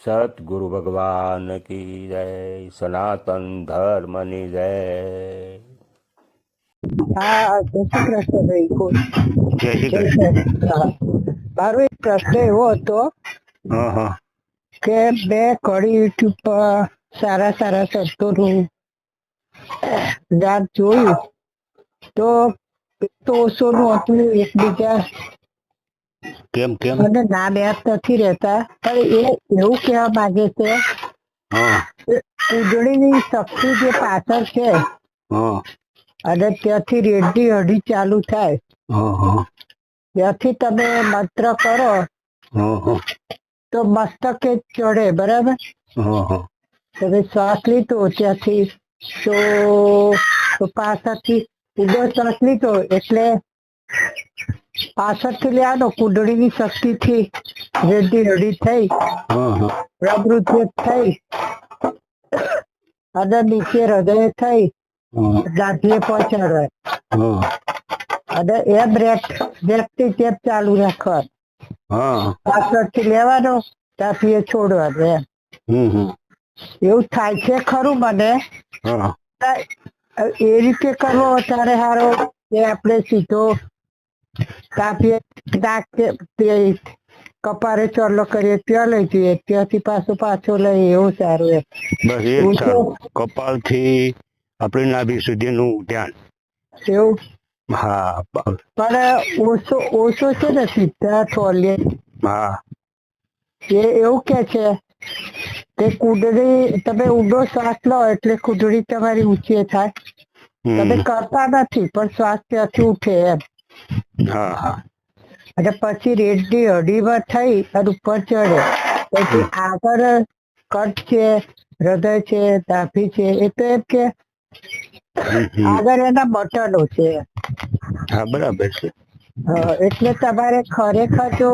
સતગુરુ ભગવાન કી જય સનાતન ધર્મની જય હા જય શ્રી કૃષ્ણ ભાઈ. જય શ્રી કૃષ્ણ. હા. મારો એક પ્રશ્ન એવો હતો હા હા કે બે કડી યુટ્યુબ પર સારા સારા સંતોનું જાત જોયું તો તો ઓછોનું હતું એકબીજા કેમ કેમ? મને નામ યાદ નથી રહેતા પણ એ એવું કહેવા માંગે છે ઉજળીની શક્તિ જે પાછળ છે અને ત્યાંથી રેડની અઢી ચાલુ થાય. ત્યાંથી તમે મંત્ર કરો તો મસ્તકે ચડે બરાબર? તમે શ્વાસ લીધો ત્યાંથી તો પાછળથી ઊંડો શ્વાસ લીધો એટલે પાછળથી લેવાનો કુંડળીની શક્તિથી રેડી રડી થઈ પ્રવૃત્તિ થઈ અને નીચે હૃદય થઈ ગાંધીએ પહોંચાડે અને એમ રેટ વ્યક્તિ તેમ ચાલુ રાખવાનું. પાછળથી લેવાનો ત્યાંથી એ છોડવાનું એમ. એવું થાય છે ખરું મને. હા. એ રીતે કરવો વધારે સારો કે આપણે સીધો કાપીએ નાક કપારે ચોરલો કરીએ ત્યાં લઈ જઈએ ત્યાંથી પાછું પાછું લઈએ એવું સારું એમ. બસ એ કપાળ કપાળથી આપણી નાભી સુધીનું ધ્યાન. એવું? હા પણ ઓછો ઓછો છે ને સીધા ચોલીએ હા. એ એવું કે છે? કે કુદરી તમે ઊંડો શ્વાસ લો એટલે કુદરી તમારી ઊંચી થાય. તમે કરતા નથી પણ શ્વાસ ત્યાંથી ઉઠે એમ. હા. અને પછી રેડની અડીમાં થઈ અને ઉપર ચડે. પછી આગળ કટ છે હૃદય છે દાભી છે એ તો એમ કે. આગળ એના બટનો છે. હા બરાબર છે. એટલે તમારે ખરેખર જો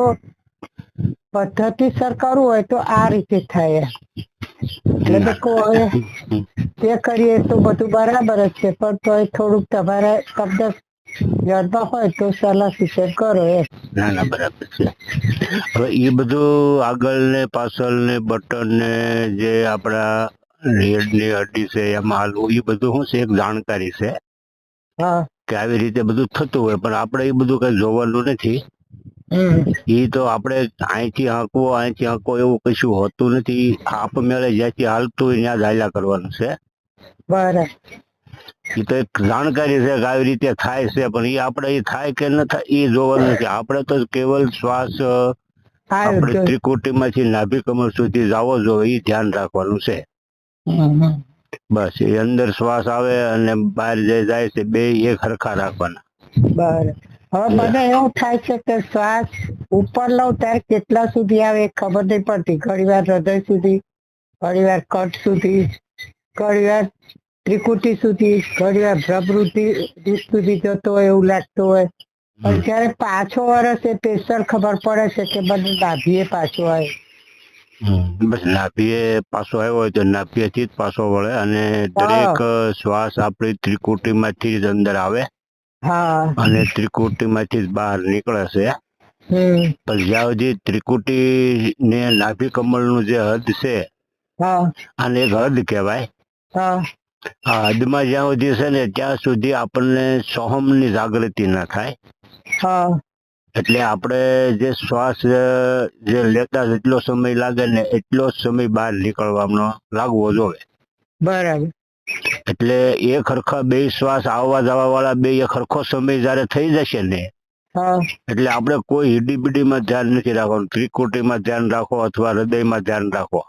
પદ્ધતિસર કરવું હોય તો આ રીતે થાય એટલે હવે તે કરીએ તો બધું બરાબર જ છે પણ તોય થોડુંક તમારે શબ્દ યાદમાં હોય તો સલાહ સૂચન કરો એ ના ના બરાબર છે. હવે એ બધું આગળ ને પાછળ ને બટન ને જે આપણા રેડની હડ્ડી છે એમાં હાલવું એ બધું શું છે એક જાણકારી છે હા. કે આવી રીતે બધું થતું હોય પણ આપણે એ બધું કઈ જોવાનું નથી. એ તો આપણે અહીંથી હાંકવો અહીંથી હાંકવો એવું કશું હોતું નથી. આપમેળે જ્યાંથી હાલતું હોય ત્યાં જ કરવાનું છે. બરાબર. એ તો એક જાણકારી છે કે આવી રીતે થાય છે પણ એ આપણે એ થાય કે ન થાય એ જોવાનું નથી. આપણે તો કેવલ શ્વાસ આપણે. ત્રિકુટીમાંથી નાભી કમર સુધી જવો જોઈએ એ ધ્યાન રાખવાનું છે. બસ એ અંદર શ્વાસ આવે અને બહાર જે જાય છે બે એક હરખા રાખવાના. બરાબર. હવે મને એવું થાય છે કે શ્વાસ ઉપર લઉં ત્યારે કેટલા સુધી આવે ખબર નહીં પડતી. ઘણી વાર હૃદય સુધી ઘણી વાર કટ સુધી ઘણી વાર ત્રિકુટી સુધી ઘણી વાર ભ્રભૃતિ સુધી જતો હોય એવું લાગતું હોય. પણ જયારે પાછો વરસ સ્પેશિયલ ખબર પડે છે કે મને નાભીએ પાછો આવે બસ નાભીએ પાછો આવ્યો હોય તો નાભીએથી જ પાછો વળે અને દરેક શ્વાસ આપણી ત્રિકુટીમાંથી જ અંદર આવે. અને ત્રિકુટીમાંથી જ બહાર નીકળે છે. પણ જ્યાં સુધી ત્રિકુટી ને નાભી કમળનું જે હદ છે અને આને એક હદ કહેવાય. હા. આ હદમાં જ્યાં સુધી છે ને ત્યાં સુધી આપણને સોહમની જાગૃતિ ના થાય. એટલે આપણે જે શ્વાસ જે લેતા જેટલો સમય લાગે ને એટલો જ સમય બહાર નીકળવાનો લાગવો જોવે બરાબર. એટલે એક હરખા બે શ્વાસ આવવા જવા વાળા બે એક હરખો સમય જયારે થઈ જશે ને એટલે આપણે કોઈ હીડી બીડીમાં ધ્યાન નથી રાખવાનું. ત્રિકુટીમાં ધ્યાન રાખો અથવા હૃદયમાં ધ્યાન રાખો.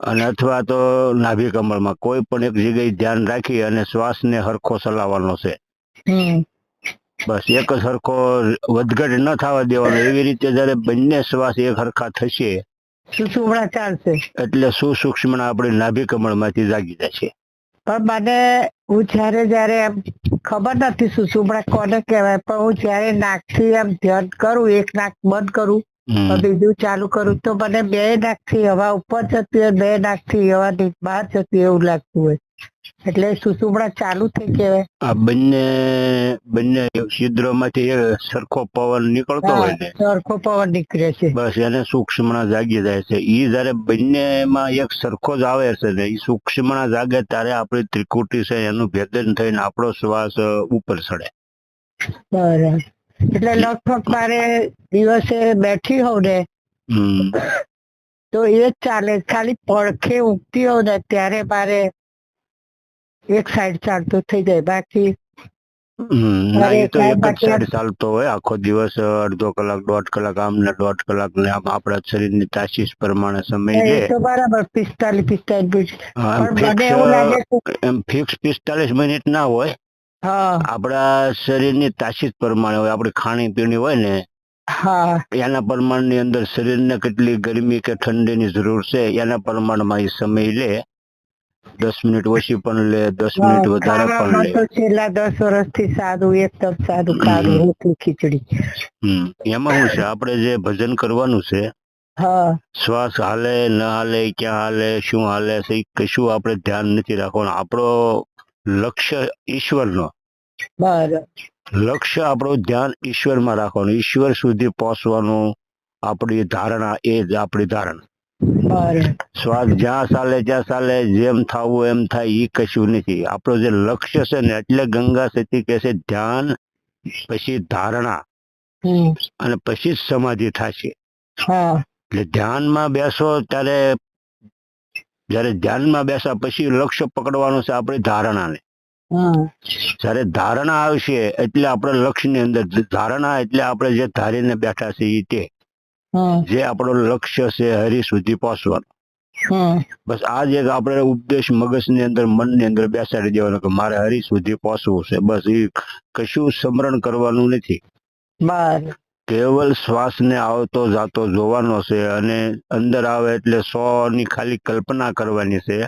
અને અથવા તો નાભી કમળમાં કોઈ પણ એક જગ્યાએ ધ્યાન રાખી અને શ્વાસને હરખો ચલાવવાનો છે. બસ એક જ હરખો વધઘટ ન થવા દેવાનો. એવી રીતે જયારે બંને શ્વાસ એક હરખા થશે સુસુમણા ચાલશે એટલે સુસૂક્ષ્મ આપણી નાભી કમળમાંથી જાગી જશે પણ મને હું જયારે જયારે એમ ખબર નથી સુસુમણા કોને કહેવાય પણ હું જયારે નાકથી એમ ધ્યાન કરું એક નાક બંધ કરું હમ. બીજું ચાલુ કરું તો મને બે નાકથી હવા ઉપર જતી હોય બે નાકથી હવા બહાર જતી એવું લાગતું હોય. એટલે સુસુમડા ચાલુ થઈ કહેવાય આ બંને બંને છિદ્રોમાંથી માંથી સરખો પવન નીકળતો હોય ને. સરખો પવન નીકળે છે. બસ એને સૂક્ષ્મણા જાગી જાય છે. ઈ જયારે બંનેમાં એક સરખો જ આવે છે ને ઈ સૂક્ષ્મણા જાગે ત્યારે આપણી ત્રિકુટી છે એનું ભેદન થઈને આપણો શ્વાસ ઉપર ચડે બરાબર. એટલે લગભગ મારે દિવસે બેઠી હોઉં ને હમ. તો એ જ ચાલે ખાલી પડખે ઉગતી હોઉં ને ત્યારે મારે એક સાઈડ ચાલતું થઈ જાય બાકી ચાલતો હોય આખો દિવસ અડધો કલાક દોઢ કલાક આમ ને દોઢ કલાક ને આમ આપણા શરીરની તાસીસ પ્રમાણે સમય લે. બરાબર પિસ્તાલીસ પિસ્તાલીસ એમ ફિક્સ પિસ્તાલીસ મિનિટ ના હોય આપણા શરીરની તાસીસ પ્રમાણે હોય આપણે ખાણી પીણી હોય ને એના પ્રમાણની અંદર શરીરને કેટલી ગરમી કે ઠંડીની જરૂર છે એના પ્રમાણમાં એ સમય લે. દસ મિનિટ ઓછી પણ લે દસ મિનિટ વધારે પણ લે. છેલ્લા દસ વર્ષથી સાદું એકદમ સાદું ખાધું રોટલી ખીચડી. એમાં શું છે? આપણે જે ભજન કરવાનું છે શ્વાસ હાલે ન હાલે ક્યાં હાલે શું હાલે કશું આપણે ધ્યાન નથી રાખવાનું. આપણો લક્ષ્ય ઈશ્વરનો. લક્ષ્ય આપણું ધ્યાન ઈશ્વરમાં રાખવાનું. ઈશ્વર સુધી પહોંચવાનું આપણી ધારણા એ જ આપણી ધારણા. શ્વાસ જ્યાં ચાલે જ્યાં ચાલે જેમ થવું એમ થાય એ કશું નથી. આપણું જે લક્ષ્ય છે ને એટલે ગંગા સતી કે છે ધ્યાન પછી ધારણા અને પછી જ સમાધિ થશે. એટલે ધ્યાનમાં બેસો ત્યારે જયારે ધ્યાનમાં બેસા પછી લક્ષ્ય પકડવાનું છે આપણી ધારણાને. જ્યારે ધારણા આવશે એટલે આપણે લક્ષ્યની અંદર ધારણા એટલે આપણે જે ધારીને બેઠા છીએ તે. જે આપણો લક્ષ્ય છે હરી સુધી પહોંચવાનો. બસ આ જ એક આપણે ઉપદેશ મગજની અંદર મનની અંદર બેસાડી દેવાનો કે મારે હરી સુધી પહોંચવું છે. બસ એ કશું સ્મરણ કરવાનું નથી. કેવલ કેવલ શ્વાસને આવતો જાતો જોવાનો છે અને અંદર આવે એટલે સો ની ખાલી કલ્પના કરવાની છે.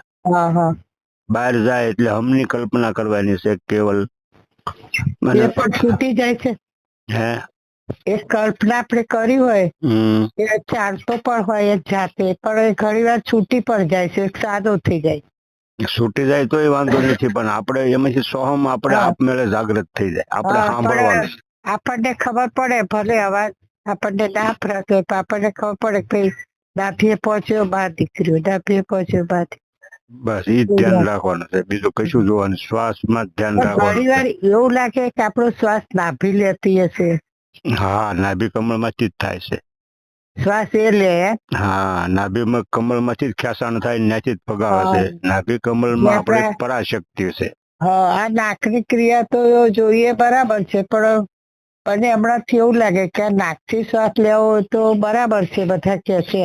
બહાર જાય એટલે હમની કલ્પના કરવાની છે કેવલ. એ પણ છૂટી જાય છે. હે? એ કલ્પના આપણે કરી હોય એ ચાલતો પણ હોય એ જાતે પણ એ ઘણી વાર છૂટી પણ જાય છે સાદો થઈ જાય. છૂટી જાય તોય વાંધો નથી પણ આપણે એમાંથી સોહમ આપણે. આપમેળે જાગૃત થઈ જાય. આપણે સાંભળવાનું આપણને ખબર પડે ભલે અવાજ આપણને ના ફરક આપણને ખબર પડે કે ભાઈ ડાભીએ પહોંચ્યો બહાર દીકરીઓ ડાભીએ પહોંચ્યો બહાર બસ એ ધ્યાન રાખવાનું છે. બીજું કશું જોવાનું શ્વાસમાં ધ્યાન રાખવાનું ઘણી વાર એવું લાગે કે આપણો શ્વાસ નાભી લેતી હશે. હા નાભી કમળમાંથી જ થાય છે. શ્વાસ એ લે. હા નાભી કમળમાંથી જ ખ્યાસાણ થાય ત્યાંથી જ ફગાવે. છે નાભી કમળમાં આપણે પરાશક્તિ છે. હા આ નાકની ક્રિયા તો જોઈએ બરાબર છે પણ મને હમણાંથી એવું લાગે કે નાકથી શ્વાસ લેવો હોય તો બરાબર છે બધા કે છે.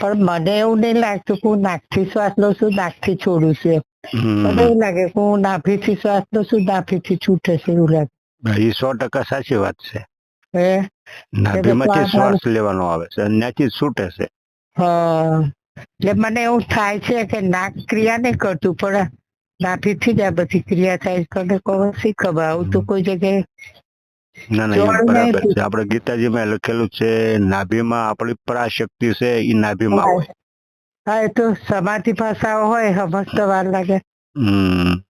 પણ મને એવું નહીં લાગતું કે હું નાકથી શ્વાસ લઉં છું નાકથી છોડું છું મને એવું લાગે કે હું નાભીથી શ્વાસ લઉં છું નાભીથી છૂટે છે એવું લાગે. એ સો ટકા સાચી વાત છે. હે? નાભીમાંથી શ્વાસ લેવાનો આવે છે ત્યાંથી છૂટે છે. હા. એટલે મને એવું થાય છે કે નાક ક્રિયા નહીં કરતું પણ નાભીથી જ આ બધી ક્રિયા થાય છે. મને કોઈ શી ખબર? આવું તો કોઈ જગ્યાએ ના ના બરાબર. છે. આપણે ગીતાજીમાં લખેલું છે નાભીમાં આપણી પરાશક્તિ છે એ નાભીમાં હોય. હા એ તો સમાધિ ભાષાઓ હોય સમજતો વાર લાગે. હમ.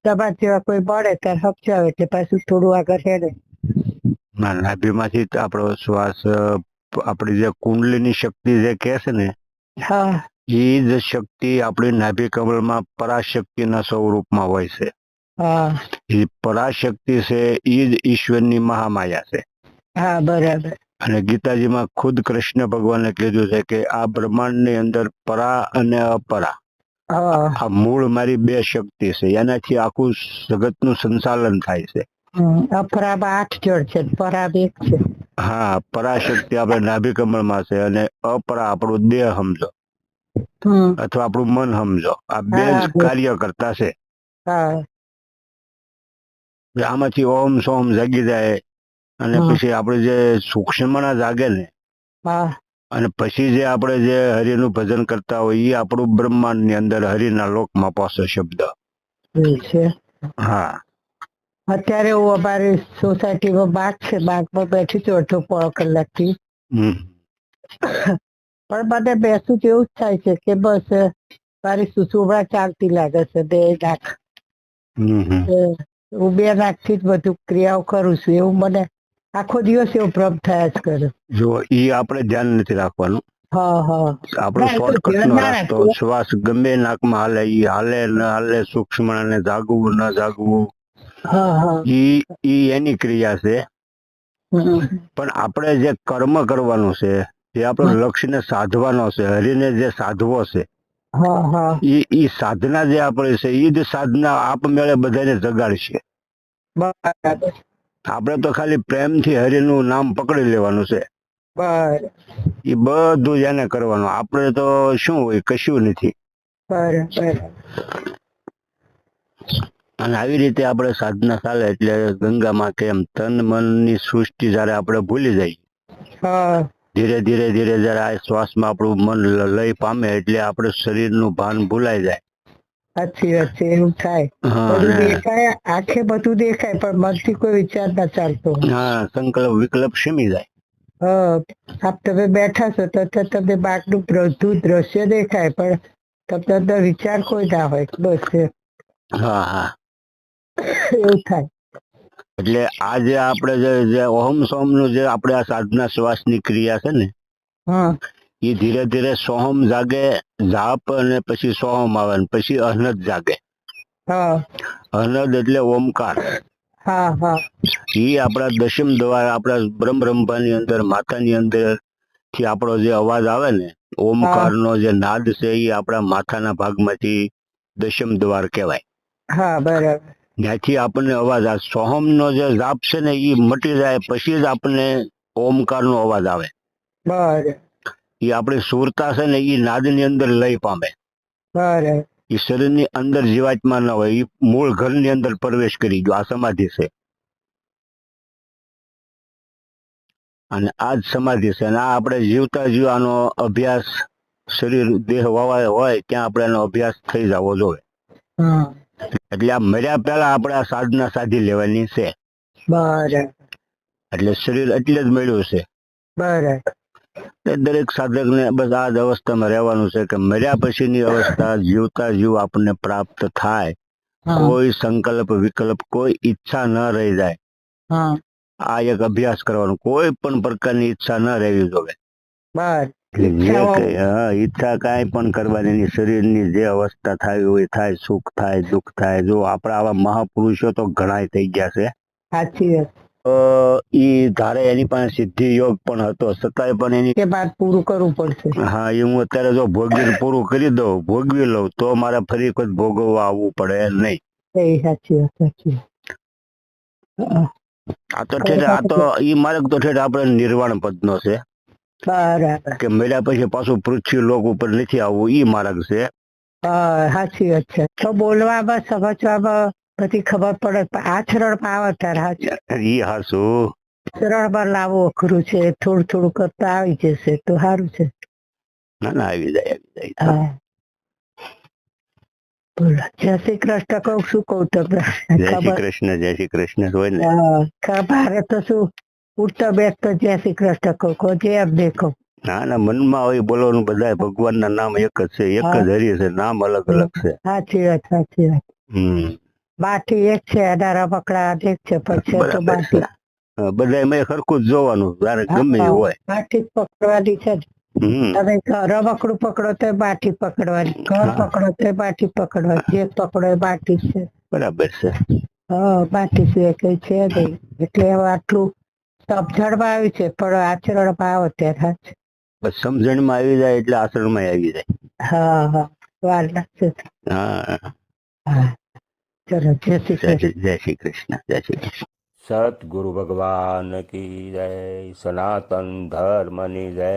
તમારા જેવા કોઈ મળે ત્યારે સમજાવે એટલે પાછું થોડું આગળ હેડે. ના નાભીમાંથી આપણો શ્વાસ આપણી જે કુંડલીની શક્તિ જે કહે છે ને હા. એ જ શક્તિ આપણી નાભી કમળમાં પરાશક્તિના સ્વરૂપમાં હોય છે. પરાશક્તિ છે એ જ ઈશ્વરની મહામાયા છે. હા બરાબર. અને ગીતાજીમાં ખુદ કૃષ્ણ ભગવાને કીધું છે કે આ બ્રહ્માંડની અંદર પરા અને અપરા. આ મૂળ મારી બે શક્તિ છે એનાથી આખું જગતનું સંચાલન થાય છે. અપરાબ આઠ જળ છે પરાબ એક છે. હા પરાશક્તિ આપણે નાભિકમળમાં છે અને અપરા આપણું દેહ સમજો. અથવા આપણું મન સમજો. આ બે જ કાર્ય કરતા છે. હા. આમાંથી ઓમ સોમ જાગી જાય અને પછી આપણે જે સૂક્ષ્મના જાગે ને હા. અને પછી જે આપણે જે હરિનું ભજન કરતા હોય એ આપણું બ્રહ્માંડની અંદર હરિના લોકમાં પહોંચે શબ્દ. છે. હા. અત્યારે હું અમારી સોસાયટીમાં બાગ છે બાગમાં બેઠી છું અડધો પોણો કલાકથી. પણ મને બેસું તો એવું જ થાય છે કે બસ મારી સુસુબા ચાલતી લાગે છે બે. એ હું બે નાકથી જ બધું ક્રિયાઓ કરું છું. એવું મને આખો દિવસ એવો ભ્રમ થયા જ કરે. જો એ આપણે ધ્યાન નથી રાખવાનું. આપણો ના, એ તો શોર્ટકટ નો રસ્તો શ્વાસ ગમે નાકમાં હાલે ઈ હાલે ન હાલે સૂક્ષ્મ ને જાગવું ન જાગવું. ઈ ઈ એની ક્રિયા છે. પણ આપણે જે કર્મ કરવાનું છે એ આપણો લક્ષ્યને સાધવાનો છે હરિને જે સાધવો છે ઈ સાધના જે આપણે છે ઈ જ સાધના આપમેળે બધાને જગાડશે. આપણે તો ખાલી પ્રેમથી હરિનું નામ પકડી લેવાનું છે. એ બધું જ એને કરવાનું. આપણે તો શું હોય કશું નથી. અને આવી રીતે આપણે સાધના ચાલે એટલે ગંગામાં કેમ તન મનની સૃષ્ટિ જયારે આપણે ભૂલી જાય. ધીરે ધીરે ધીરે જયારે આ શ્વાસમાં આપણું મન લય પામે એટલે આપણે શરીરનું ભાન ભૂલાઈ જાય. સાચી વાત છે એવું થાય. બધું દેખાય આંખે બધું દેખાય પણ મનથી કોઈ વિચાર ના ચાલતો. હા સંકલ્પ વિકલ્પ સીમી જાય. હા આપ તમે બેઠા છો તો તો તમને બાકનું બધું દ્રશ્ય દેખાય પણ તમને અંદર વિચાર કોઈ ના હોય બસ હા હા. એવું થાય. એટલે આ જે આપણે જે ઓહમ સોમનું જે આપણે આ સાધના શ્વાસની ક્રિયા છે ને એ ધીરે ધીરે સોહમ જાગે જાપ અને પછી સોહમ આવે ને પછી અહનદ જાગે. અહનદ એટલે ઓમકાર. એ આપણા દશમ દ્વાર આપણા બ્રહ્મ બ્રહ્માની અંદર માથાની અંદરથી આપણો જે અવાજ આવે ને ઓમકારનો જે નાદ છે એ આપણા માથાના ભાગમાંથી દશમ દ્વાર કહેવાય. હા બરાબર. ત્યાંથી આપણને અવાજ આવે સોહમનો જે જાપ છે ને એ મટી જાય પછી જ આપણને ઓમકારનો અવાજ આવે. એ આપણી સુરતા છે ને એ નાદની અંદર લઈ પામે. એ શરીરની અંદર જીવાતમાં ન હોય એ મૂળ ઘરની અંદર પ્રવેશ કરી ગયો આ સમાધિ છે. અને આ જ સમાધિ છે. અને આ આપણે જીવતા જીવવાનો અભ્યાસ શરીર દેહ વવાય હોય ત્યાં આપણે એનો અભ્યાસ થઈ જવો જોઈએ. હા. એટલે આ મર્યા પહેલા આપણે આ સાધના સાધી લેવાની છે. બરાબર. એટલે શરીર એટલે જ મળ્યું છે. બરાબર. દરેક સાધકને બસ આ જ અવસ્થામાં રહેવાનું છે કે મર્યા પછીની અવસ્થા જીવતા જીવ આપણને પ્રાપ્ત થાય. કોઈ સંકલ્પ વિકલ્પ કોઈ ઈચ્છા ન રહી જાય. આ એક અભ્યાસ કરવાનો. કોઈ પણ પ્રકારની ઈચ્છા ન રહેવી જોઈએ બર એટલે જે ઈચ્છાઓ- હા, ઈચ્છા કાંઈ પણ કરવાની નહીં. શરીરની જે અવસ્થા થાય હોય થાય સુખ થાય દુઃખ થાય. જો આપણા આવા મહાપુરુષો તો ઘણા થઈ ગયા છે. સાચી વાત. ઈ ધારે એની પાસે સિદ્ધિ યોગ પણ હતો. છતાંય પણ એની કે બાદ પૂરું કરવું પડશે. હા એ હું અત્યારે જો ભોગવીને પૂરું કરી દઉં ભોગવી લઉં તો મારે ફરી કોઈ ભોગવવા આવવું પડે નહીં. સાચી વાત સાચી વાત. આ તો ઠેઠ આ તો ઈ માર્ગ તો ઠેઠ આપણે નિર્વાણ પદનો છે. બરાબર. કે મળ્યા પછી પાછું પૃથ્વી લોક ઉપર નથી આવવું ઈ માર્ગ છે. હા સાચી વાત છે. તો બોલવામાં સમજવામાં બધી ખબર પડે આચરણમાં આવે ત્યારે હાશું ઈ હાસું આચરણમાં લાવવું અઘરું છે થોડું થોડું કરતા આવી જશે તો સારું છે. ના ના આવી જાય આવી જાય. હા. બોલો જય શ્રી કૃષ્ણ કઉ શું કઉ તમને. જય શ્રી કૃષ્ણ જય શ્રી કૃષ્ણ હોય ને. હા, તો શું ઉઠતા બેસતો જય શ્રી કૃષ્ણ કહો કહું જે એમ દેખો. ના ના મનમાં હોય બોલવાનું બધા ભગવાનના નામ એક જ છે એક જ હરી છે નામ અલગ અલગ છે. સાચી વાત સાચી વાત. બાટી એક છે અઢારા પકડા એક છે પણ છે તો બાટી. બધા એમાં સરખું જ જોવાનું તારે ગમે હોય. બાટી પકડવાની છે તમે રમકડું પકડો તો બાટી પકડવાની ઘર. પકડો તો બાટી પકડવાની જે પકડો એ બાટી છે. બરાબર છે. હા બાટી છે કઈ છે નહીં એટલે આટલું સમજણમાં આવી છે પણ આચરણમાં આવો ત્યારે. બસ સમજણમાં આવી જાય એટલે આશ્રમમાં આવી જાય. હા હા વાર લાગશે. હા. હા. ચલો જય શ્રી કૃષ્ણ. જય શ્રી કૃષ્ણ જય શ્રી કૃષ્ણ. સતગુરુ ભગવાન કી જય સનાતન ધર્મની જય.